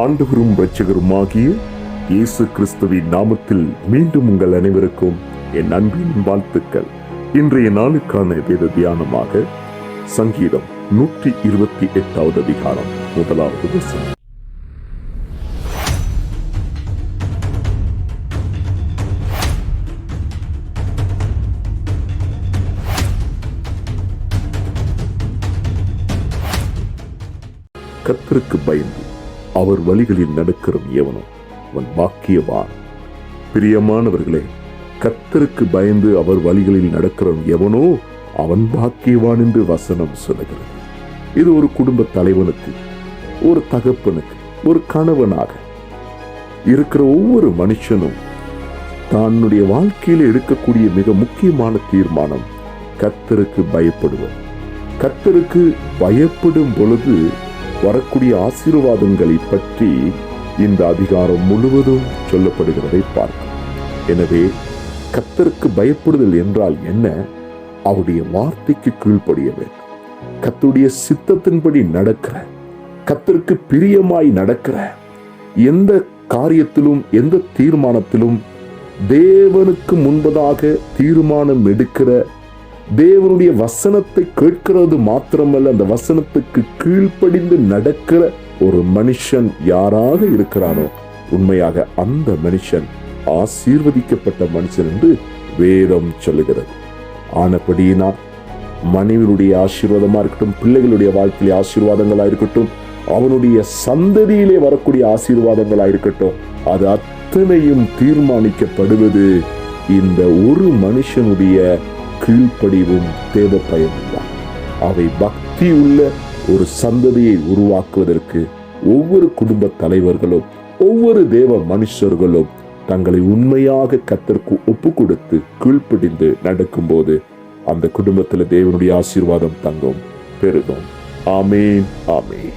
ஆண்டவரும் இரட்சகருமாகிய இயேசு கிறிஸ்துவின் நாமத்தில் மீண்டும் உங்கள் அனைவருக்கும் என் அன்பின் வாழ்த்துக்கள். இன்றைய நாளுக்கான வேத தியானமாக சங்கீதம் நூற்றி இருபத்தி எட்டாவது அதிகாரம் முதலாவது வசனம். கத்திற்கு பயந்து அவர் வழிகளில் நடக்கிறோம் எவனோ. அவன் பாக்கியவான். பிரியமானவர்களே கர்த்தருக்கு பயந்து அவர் வழிகளில் நடக்கிறோம் எவனோ அவன் பாக்கியவான் என்று வசனம் சொல்லுகிறது. இது ஒரு குடும்ப தலைவனுக்கு ஒரு தகப்பனுக்கு ஒரு கணவனாக. இருக்கிற ஒவ்வொரு மனுஷனும் தன்னுடைய வாழ்க்கையில் எடுக்கக்கூடிய மிக முக்கியமான தீர்மானம் கர்த்தருக்கு பயப்படுவர். கர்த்தருக்கு பயப்படும் பொழுது வரக்கூடிய ஆசீர்வாதங்களை பற்றி இந்த அதிகாரம் முழுவதும் சொல்லப்படுகிறதை பார்க்கும் எனவே கத்தருக்கு பயப்படுதல் என்றால் என்ன? அவருடைய வார்த்தைக்கு கீழ்ப்படிய வேண்டும். கத்துடைய சித்தத்தின்படி நடக்கிற கத்தருக்கு பிரியமாய் நடக்கிற எந்த காரியத்திலும் எந்த தீர்மானத்திலும் தேவனுக்கு முன்பதாக தீர்மானம் எடுக்கிற தேவனுடைய வசனத்தை கேட்கிறது மாத்திரமல்ல அந்த வசனத்துக்கு கீழ்ப்படிந்து நடக்கிற ஒரு மனுஷன் யாராக இருக்கிறானோ உண்மையாக அந்த மனுஷன் ஆசீர்வதிக்கப்பட்ட மனுஷன் என்று வேதம் சொல்லுகிறது. ஆனபடியினால் மனைவியுடைய ஆசீர்வாதமாக இருக்கட்டும் பிள்ளைகளுடைய வாழ்க்கையில ஆசீர்வாதங்களாக இருக்கட்டும் அவனுடைய சந்ததியிலே வரக்கூடிய ஆசீர்வாதங்களா இருக்கட்டும் அது அத்தனையும் தீர்மானிக்கப்படுவது இந்த ஒரு மனுஷனுடைய கீழ்ப்படிவும் தேவ பயன்தான் அவை பக்தி உள்ள ஒரு சந்ததியை உருவாக்குவதற்கு ஒவ்வொரு குடும்ப தலைவர்களும் ஒவ்வொரு தேவ மனுஷர்களும் தங்களை உண்மையாக கத்தற்கு ஒப்பு கொடுத்து கீழ்ப்படிந்து நடக்கும்போது அந்த குடும்பத்தில் தேவனுடைய ஆசீர்வாதம் தங்கும். பெருகும் ஆமேன் ஆமேன்.